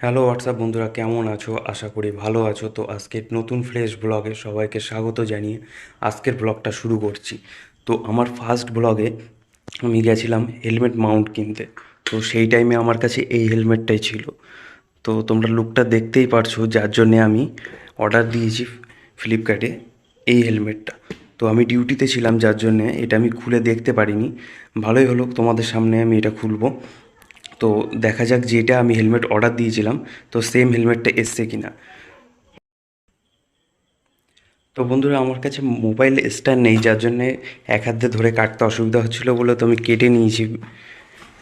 Hello, WhatsApp বন্ধুরা, কেমন আছো? আশা করি ভালো আছো। তো আজকে নতুন ফ্রেশ ব্লগে সবাইকে স্বাগত জানিয়ে আজকের ব্লগটা শুরু করছি। তো আমার ফার্স্ট ব্লগে আমি গেছিলাম হেলমেট মাউন্ট কিনতে। তো সেই টাইমে আমার কাছে এই হেলমেটটাই ছিল। তো তোমরা লুকটা দেখতেই পারছ, যার জন্যে আমি অর্ডার দিয়েছি ফ্লিপকার্টে এই হেলমেটটা। তো আমি ডিউটিতে ছিলাম, যার জন্যে এটা আমি খুলে দেখতে পারিনি। ভালোই হলো, তোমাদের সামনে আমি এটা খুলবো। তো দেখা যাক যেটা আমি হেলমেট অর্ডার দিয়েছিলাম, তো সেম হেলমেটটা এসছে কিনা। তো বন্ধুরা, আমার কাছে মোবাইল স্ট্যান্ড নেই, যার জন্যে এক হাত দিয়ে ধরে কাটতে অসুবিধা হচ্ছিল বলে তো আমি কেটে নিয়েছি।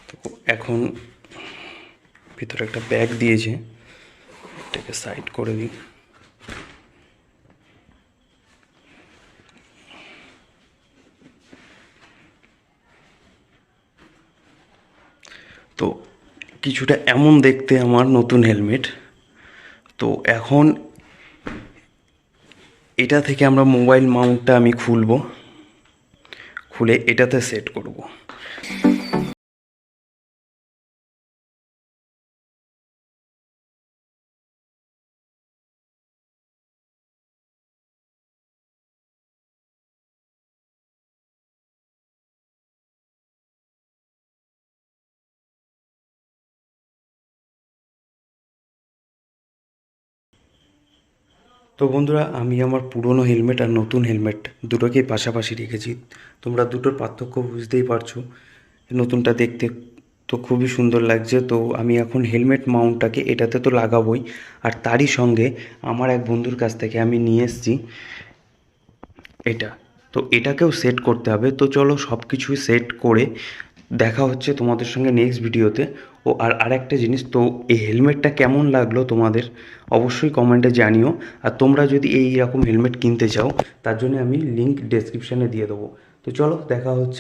তো এখন ভিতরে একটা ব্যাগ দিয়েছে, এটাকে সাইড করে দিই। তো কিছুটা এমন দেখতে আমার নতুন হেলমেট। তো এখন এটা থেকে আমরা মোবাইল মাউন্টটা আমি খুলব। খুলে এটাতে সেট করব। তো বন্ধুরা, আমি আমার পুরনো হেলমেট আর নতুন হেলমেট দুটোকেই পাশাপাশি রেখেছি। তোমরা দুটোর পার্থক্য বুঝতেই পারছ। নতুনটা দেখতে তো খুবই সুন্দর লাগছে। তো আমি এখন হেলমেট মাউন্টটাকে এটাতে তো লাগাবোই। আর তারই সঙ্গে আমার এক বন্ধুর কাছ থেকে আমি নিয়ে এসেছি এটা। তো এটাকেও সেট করতে হবে। তো চলো সব কিছুই সেট করে দেখা হচ্ছে তোমাদের সঙ্গে নেক্সট ভিডিওতে ও, আর আরেকটা জিনিস, তো এই হেলমেটটা কেমন লাগল তোমাদের? অবশ্যই কমেন্টে জানিও। আর তোমরা যদি এই রকম হেলমেট কিনতে চাও, তার জন্য আমি লিঙ্ক ডেসক্রিপশানে দিয়ে দেবো। তো চলো, দেখা হচ্ছে।